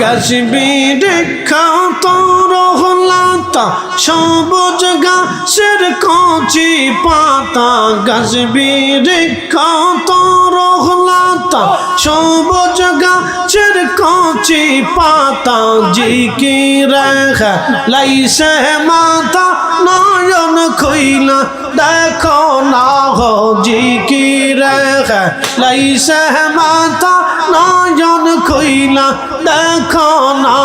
গাছবি রেখা তো রহলা। রহলাতা সবুজ গাছের কচি পাতা গাছবি খ্যাত রহলাতা, সবুজ গাছের কচি পাতা জিকি রেখা লাইসে মাতা, নয়ন খইলা দেখো না হো জিকি রেখা লাইসে মাতা, নয়ন খইলা দেখো না,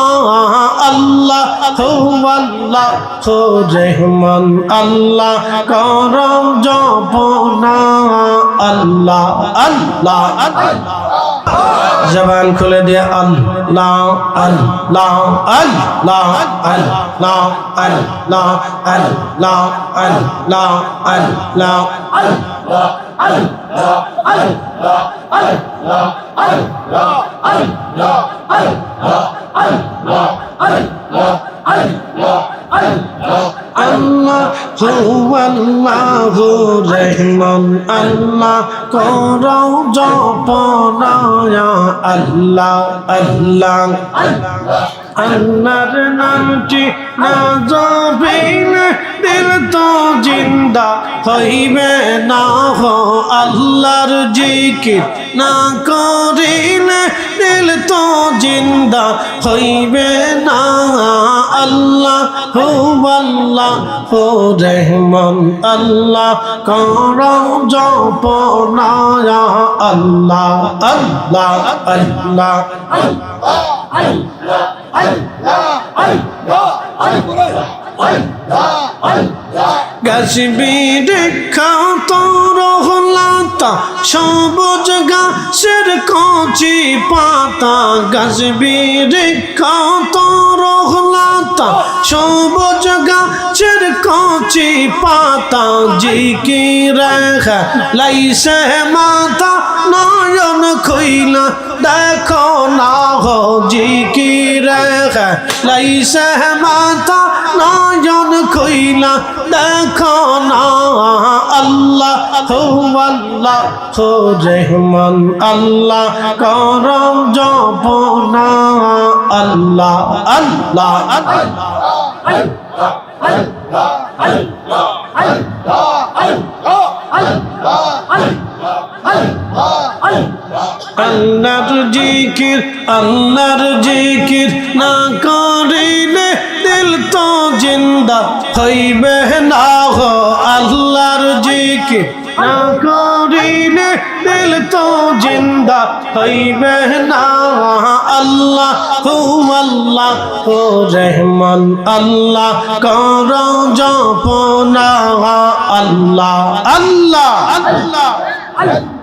আল্লাহ হো আল্লাহ হো রহমান আল্লাহ কর জপনা। আল্লাহ আল্লাহ। জবান খুলে দিয়ে আল্লাহ আল্লাহ আল্লাহ আল্লাহ আল্লাহ আল্লাহ আল্লাহ আল্লাহ আল্লাহ হু আল্লাহ আল্লাহ জপনায়া আল্লাহ আল্লাহ। আল্লাহর নামটি না জবিন দিল তো জিন্দা হইবে না হো। আল্লাহর জিকির না করিলে দিল তো জিন্দা হইবে না। আল্লাহ হো আল্লাহ হো রহমান, আল্লাহ করো জপনায়া। আল্লাহ আল্লাহ। আল্লাহ। আল্লাহ আল্লাহ আল্লাহ আল্লাহ আল্লাহ আল্লাহ গাছবি রেখা তোর হলাতা সবুজ গাছের কচি পাতা গাছবি রেখা তোর হলাতা সবুজ গাছের কচি পাতা, জি কি রেখা, লাইসে মাতা, নয়ন খইলা দেখো না হো জিকি রেখা লাইসে মাতা নয়ন খইলা দেখো না আল্লাহ আল্লাহ হো রহমান আল্লাহ করম জপনা আল্লাহ আল্লাহ আল্লাহর জিকির আল্লাহর জিকির না করিলে দিল তো জিন্দা হইবে না হো আল্লাহর জিকির না করিলে দিল তো জিন্দা হইবে না আল্লাহ হু আল্লাহ, হো রহমান, আল্লাহ কর জপনা আল্লাহ আল্লাহ আল্লাহ। Allah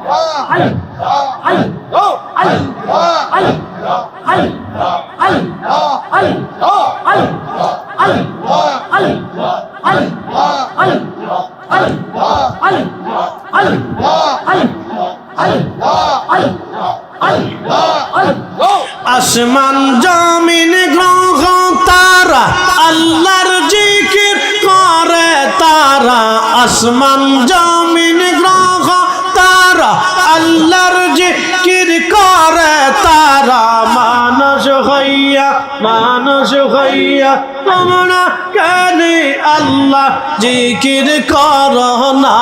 আল্লাহ জিকির কর না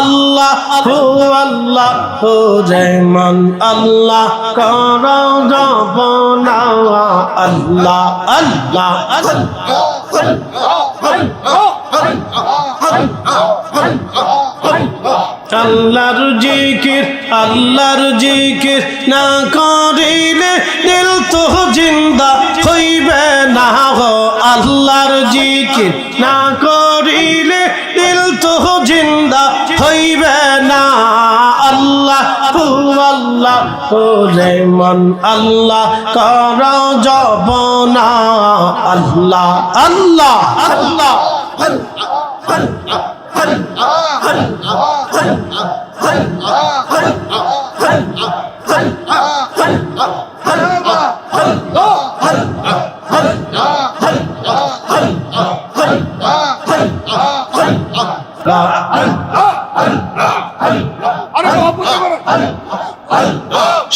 আল্লাহ হু আল্লাহ হু রহমান আল্লাহ কর জপনা আল্লাহ আল্লাহ আল্লাহ আল্লাহর জিকির আল্লাহর জিকির না করিলে দিল তো জিন্দা হইবে না হো আল্লাহর জিকির না করিলে দিল তো জিন্দা হইবে না। আল্লাহ হু আল্লাহ হু রেমন আল্লাহ।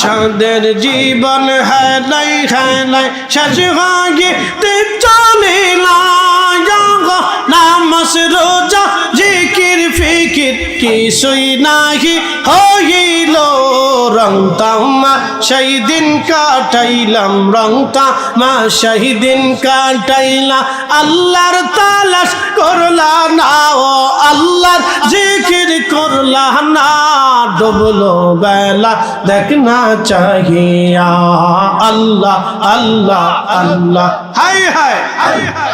সাদের জীবন হ্যাঁ নাই হ্যাঁ নাই শেষ হয়ে চলে না নাম নামাজ, রোজা, জিকির, ফিকির কিছুই নাহি হইল। রং তামা, সেই দিন কাটাইলাম, রং তামা, সেই দিন কাটাইলা। আল্লাহর তালাশ করলা না, ও আল্লাহর জিকির করলা না। ডুবলো বেলা, দেখ না চাহিয়া। আল্লাহ আল্লাহ আল্লাহ হাই হাই হাই হাই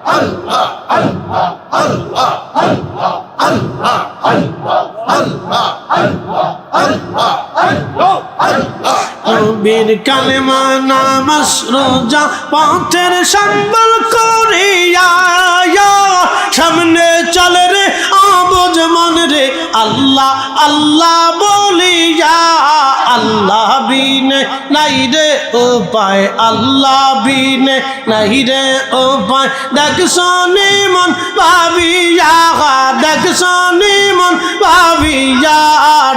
আল্লাহ কালেমা নামাস রোজা, পথের সম্বল করিয়া সামনে চল রে আবজ মন রে, আল্লাহ আল্লাহ বলিয়া, আল্লাহ বিন নাই রে, উপায়, আল্লাহ বিন নাই রে, উপায়, দেখ দেখছনি মন ভাবিয়া দেখছনি মন ভাবিয়া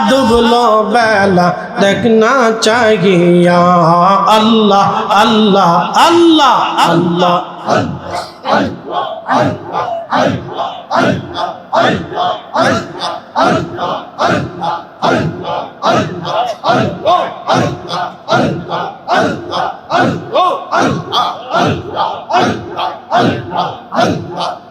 ডুবলো বেলা দেখনা চাহিয়া আল্লাহ আল্লাহ আল্লাহ আল্লাহ Allah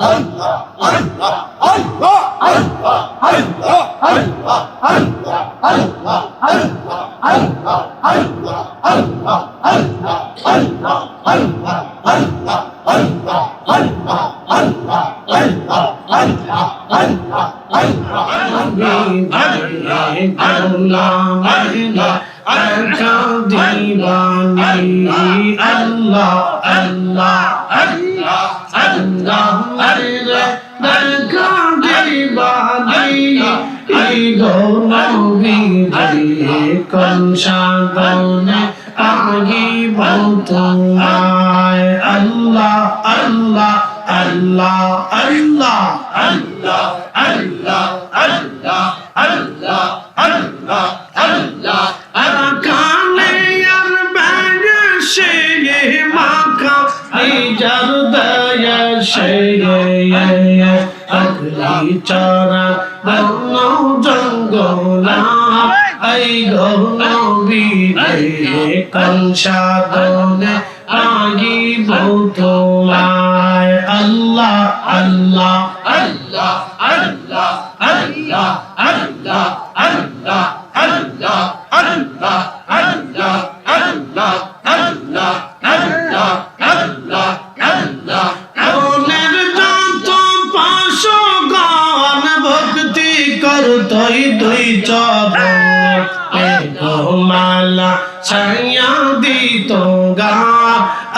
Allah আল্লাহ আল্লাহ আল্লাহ আল্লাহ আল্লাহ আল্লাহ আল্লাহ আল্লাহ আল্লাহ আল্লাহ আল্লাহ দিবানি আল্লাহ আল্লাহ আল্লাহ আল্লাহ আল্লাহ দরগা দিবানি এই গৌরবী কনসা দৌনে আগে বলতো আল্লাহ আল্লাহ আল্লাহ আল্লাহ আল্লাহ আল্লাহ আল্লাহ আল্লাহ আর কানে আর ব্যাগে সে মাখা নিজর দয়া সে অগ্নি চারা ধন্য জঙ্গলা কংসা দৌনে আগিব তোমায় আল্লাহ আল্লাহ আল্লাহ আল্লাহ।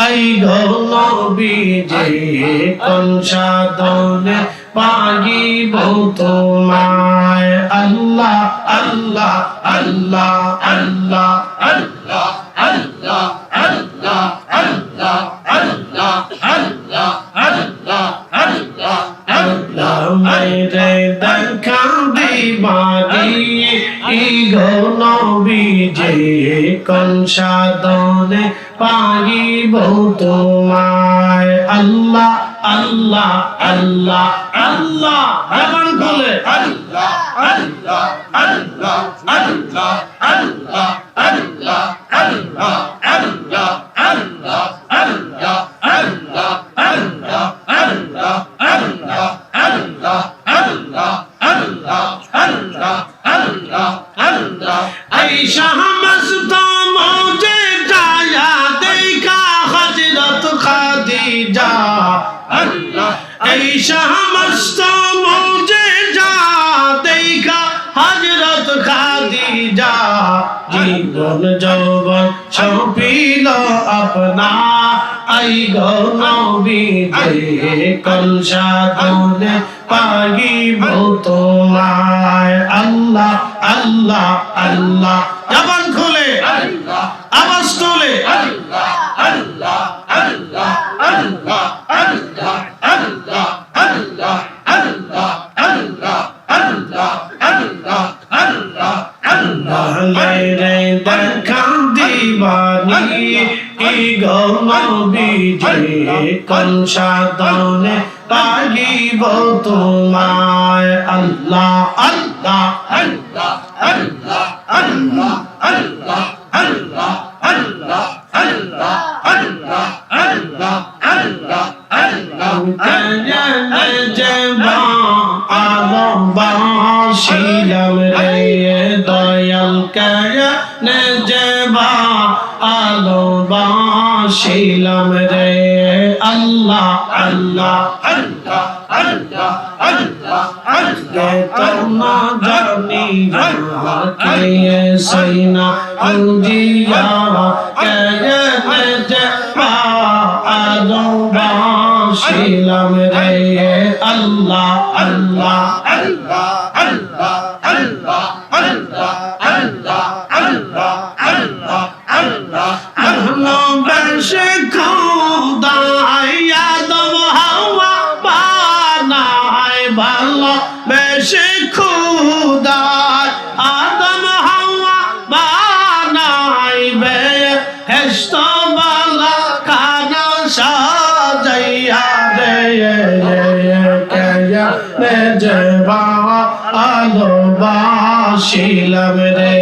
এই নবী যে কোন সাধনে পাগিব তোমায় আল্লাহ আল্লাহ আল্লাহ আল্লাহ আল্লাহ হয়ে কংসাদনে পাইব তোমায় আল্লাহ আল্লাহ আল্লাহ আল্লাহ আমান বলে আল্লাহ আল্লাহ আল্লাহ আল্লাহ আল্লাহ আল্লাহ আল্লাহ আল্লাহ আল্লাহ আল্লাহ আল্লাহ আল্লাহ আল্লাহ আল্লাহ আল্লাহ আল্লাহ আল্লাহ আল্লাহ আল্লাহ আল্লাহ। আইসা হামাসত মৌজে যায়া, দেখা হজরত খাদিজা। আল্লাহ, আইসা হামাসত মৌজে যা দেখা হজরত খাদিজা। জীবন যৌবন সপিল আপনা। আই গো নবী কলসা দৌলে পাগিব তোমায়। আল্লাহ আল্লাহ আল্লাহ। জবান খুলে। আওয়াজ তোলে। রে দেখা দিবানি ই গৌনবী যে কলসা দনে পাগিব তোমায় আল্লাহ আল্লাহ শিলাম রে দয়াল কেন নেজবা আলো বাসিলাম রে। আল্লাহ আল্লাহ আল্লাহ আল্লাহ আল্লাহ আল্লাহ। তরমা জানি কে সাইনা আঞ্জিয়া কে নেজবা আলো বাসিলাম রে। আল্লাহ আল্লাহ আল্লাহ আল্লাহ আল্লাহ। খোদাই আদম হাওয়া বানায় ভালোবাসে খোদাই আদম হাওয়া বানায় বে। হেস্ত বালা খানা সাজাইয়া রে নে যে বা আলো বাসিলাম রে।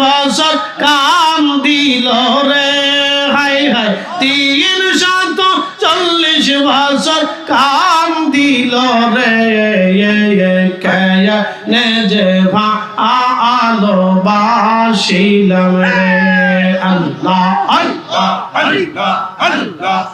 বছর কাম দিল রে। হাই হাই, তিন শত চল্লিশ বছর কাম দিল রে। নে, যে, ভা আলো বাসিলাম রে। আল্লাহ আল্লাহ আল্লাহ আল্লাহ।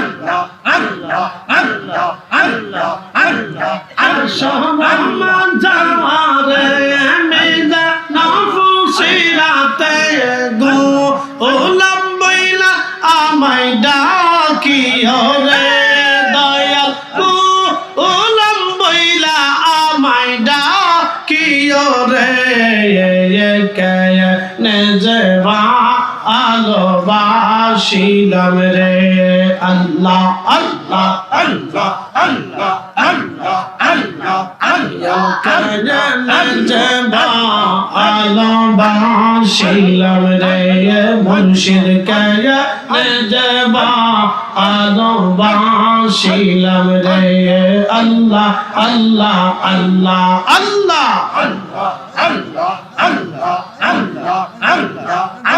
আল্লাহ আল্লাহ আল্লাহ আল্লাহ আল্লাহ আল্লাহ মোহাম্মদ জামারে আমি জানাফুল সিরাতে গো গোলাম বইলা আমায় ডাকিও রে দয়াল গো গোলাম বইলা বাসিলাম রে আল্লাহ আল্লাহ আল্লাহ আল্লাহ আল্লাহ আল্লাহ আল্লাহ কেয় নে যেবা আলো বাসিলাম রে মুর্শিদ কেয় নে যেবা আলো বাসিলাম রে আল্লাহ আল্লাহ আল্লাহ আল্লাহ আল্লাহ আল্লাহ আল্লাহ আল্লাহ আল্লাহ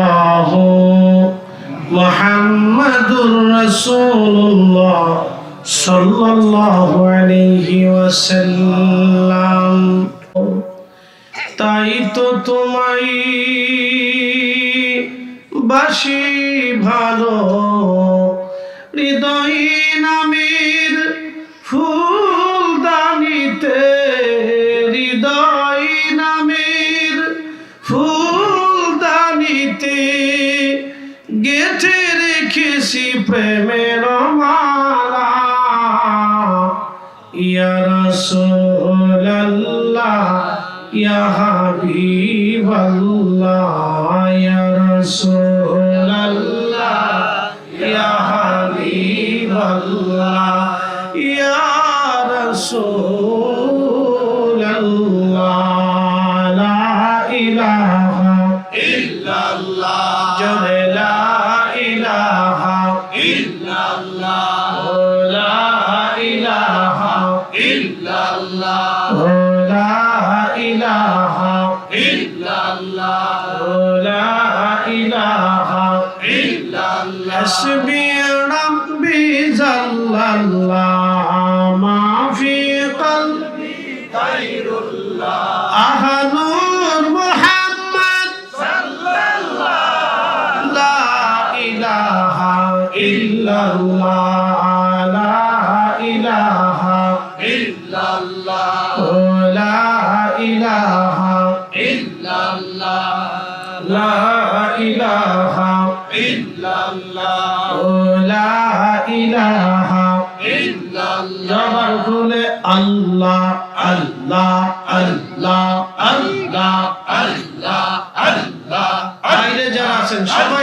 الله محمد رسول الله صلى الله عليه وسلم তাই তো তোমায় বাসি ভালো রেখেছি প্রেমের মালা। ইয়া রাসূলাল্লাহ ইয়া হাবিবাল্লাহ ইয়া রাসূলাল্লাহ ইল্লাল্লাহ। لا إله ইল্লাল্লাহ لا إله ইল্লাল্লাহ লা ইলাহা ইল্লাল্লাহ জবার খুলে আল্লাহ আল্লাহ আল্লাহ আল্লাহ আল্লাহ আল্লাহ বাইরে যারা আছেন সবাই